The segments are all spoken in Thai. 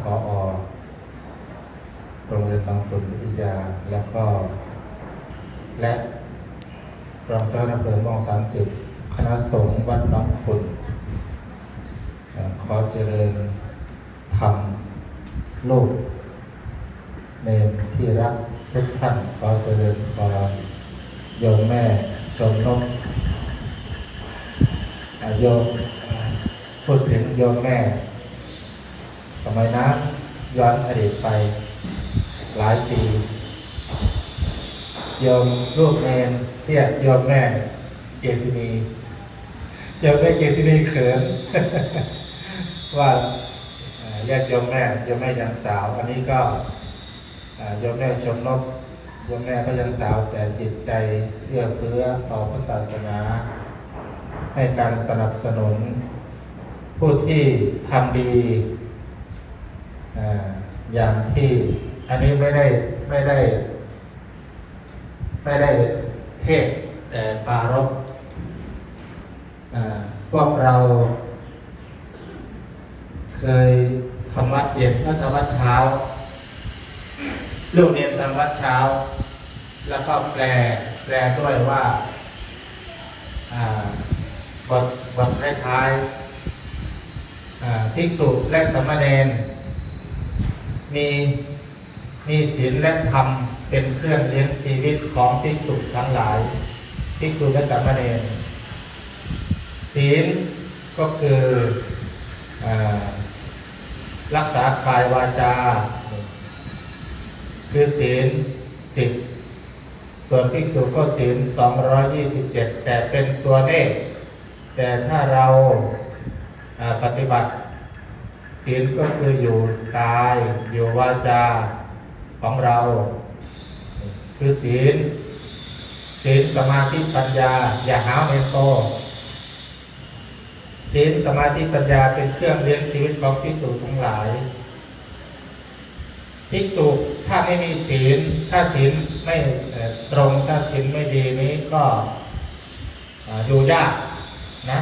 พอโรงเรียนหนองตุนวิทยา แล้วก็ และรองเจ้าอำเภอมองสามสิบคณะสงฆ์วัดหน้องคุณขอเจริญธรรมโลกในที่รักทุกท่านขอเจริญพรโยมแม่จมนกอาโยมพูดถึงโยมแม่ สมัยนั้นย้อนอดีตไป หลายปีโยมลูกแมนเรียกโยมแม่เกษินีโยมแม่เกษินีเขินว่าเรียกโยมแม่โยมแม่ยังสาว อันนี้ก็เอ่อโยมแม่ชมนกโยมแม่ก็ยังสาว แต่จิตใจเอื้อเฟื้อต่อพระศาสนา ให้การสนับสนุน ผู้ที่ทำดี อย่างที่อันนี้ไม่ได้ไม่ได้ ไม่ได้เทศแต่ปารบอ่าพวกเรา เคยทำวัดเย็นก็ทำวัดเช้าลูกเรียนทำวัดเช้า แล้วก็แปลแปลด้วยว่าบทบทท้ายๆอ่าภิกษุและสมณเณร มีมีศีลและธรรมเป็นเครื่องเลี้ยงชีวิตของภิกษุทั้งหลาย ภิกษุและสามเณรศีลก็คืออรักษากายวาจา คือศีลสิบส่วนภิกษุก็ศีล227 แต่เป็นตัวเลขแต่ถ้าเราอ่าปฏิบัติ ศีลก็คืออยู่กายอยู่วาจาของเรา คือศีลศีลสมาธิปัญญา อย่าหาเมนโตศีลสมาธิปัญญาเป็นเครื่องเลี้ยงชีวิตของภิกษุทั้งหลายภิกษุถ้าไม่มีศีล ถ้าศีลไม่ตรงถ้าศีลไม่ดีนี้ก็อยู่ยากนะ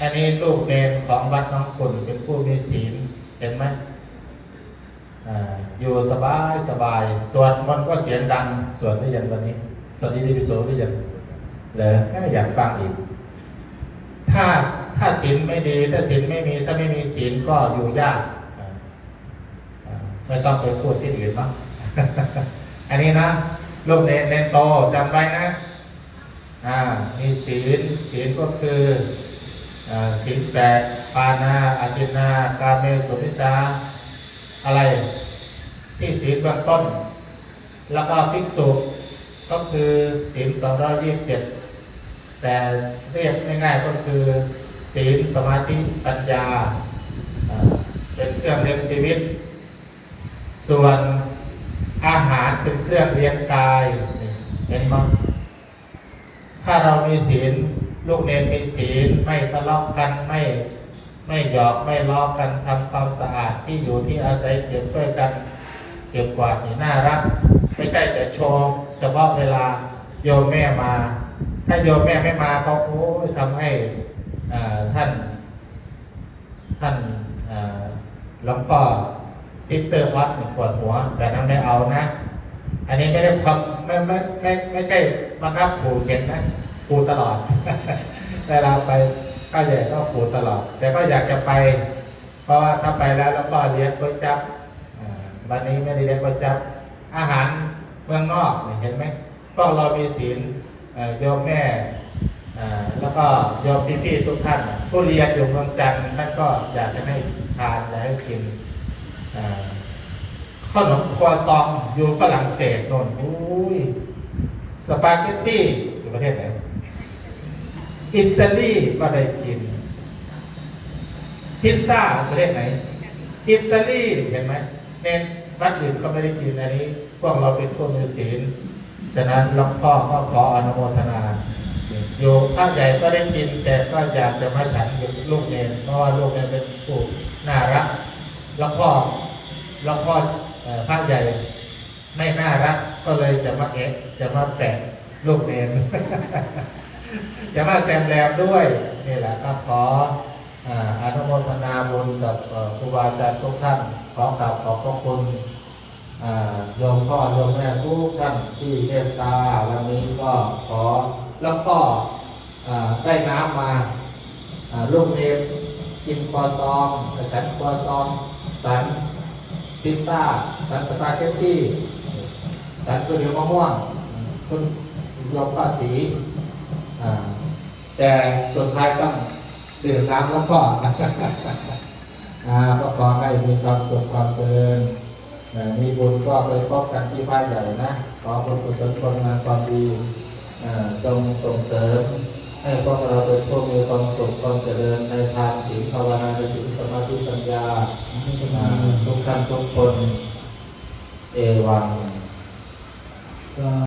อันนี้ลูกเนนของวัดน้องกุ่นเป็นผู้มีศีล เห็นไหมอ่าอยู่สบายสบายสวดมันก็เสียงดังสวดได้ยังวันนี้สวดอิติปิโสได้ยังเลยอยากฟังอีก ถ้าถ้าศีลไม่ดี ถ้าศีลไม่มี ถ้าไม่มีศีลก็อยู่ยากอ่าไม่ต้องไปพูดที่อื่นเนาะอันนี้นะลูกเนนเนนโตจำไว้นะอ่ามีศีลศีลก็คืออ่าศีลแปด ปานาอาจินากาเมสุมิชา อะไรที่ศีลเบื้องต้น แล้วก็ภิกษุก็คือศีลสองร้อยยี่สิบเจ็ดแต่เรียกง่ายๆก็คือศีลสมาธิปัญญา เป็นเครื่องเลี้ยงชีวิต ส่วนอาหารเป็นเครื่องเลี้ยงกายเห็นไหมถ้าเรามีศีลลูกเนรมีศีลไม่ทะเลาะกันไม่ ไม่หยอกไม่ล้อกันทำความสะอาดที่อยู่ที่อาศัยเก็บช่วยกันเก็บกวาดนี่น่ารัก ไม่ใช่แต่โชว์เฉพาะเวลาโยมแม่มา ถ้าโยมแม่ไม่มาก็โอ้ยทำให้ท่าน ท่านอ่าหลวงพ่อซิสเตอร์วัดเนี่ยปวดหัวแต่นั้นไม่เอานะ อันนี้ไม่ได้ความไม่ไม่ไม่ไม่ใช่บังคับผูเข็นนะผูตลอดเวลาไป ก็ใหญ่ก็ผูตลอด แต่ก็อยากจะไป เพราะว่าถ้าไปแล้วแล้วก็เลี้ยงก๋วยจับวันนี้ไม่ได้เลี้ยงก๋วยจับอาหารเมืองนอกเห็นไหมพวกเรามีศีลเอ่อโยมแม่แล้วก็โยมพี่ๆทุกท่านผู้เรียนอยู่เมืองจันทร์ท่านก็อยากจะให้ทานและให้กินขนมครัวซองอยู่ฝรั่งเศสโน่นอุ้ยสปาเกตตี้อยู่ประเทศไหน อิตาลีก็ได้กินพิซซ่าประเทศไหน อิตาลีเห็นไหมเน้นวัดอื่นก็ไม่ได้กินอันนี้ พวกเราเป็นผู้มีศีลฉะนั้นหลวงพ่อก็ขออนุโมทนาโยมพระใหญ่ก็ได้กิน แต่ก็อยากจะมาฉันกับลูกเนนเพราะว่าลูกเนนเป็นผู้น่ารักหลวงพ่อหลวงพ่อเอ่อพระใหญ่ไม่น่ารัก ก็เลยจะมาเอะจะมาแปะลูกเน นจะมาแซมแรมด้วยนี่แหละก็ขออ่าอนุโมทนาบุญกับครูบาอาจารย์ทุกท่านขอกราบขอบพระคุณโยมพ่อโยมแม่ทุกท่านที่เมตตาวันนี้ก็ขอแล้วก็ได้น้ำมาลูกเนมกินครัวซองฉันครัวซองสันพิซซ่าสันสปาเกตตี้สันก๋วยเตี๋ยวมะม่วงคุณโยมป้าตี แต่สุดท้ายต้องดื่มน้ำแล้วก็อ่าก็ขอให้มีความสุขความเจริญมีบุญก็ไปพบกันที่บ้านใหญ่นะ ขอบุญกุศลคนงานความดีจงส่งเสริม ให้พวกเราเป็นผู้มีความสุขความเจริญในทางศีลภาวนาในศีลสมาธิปัญญาทุกท่านทุกคน เอวัง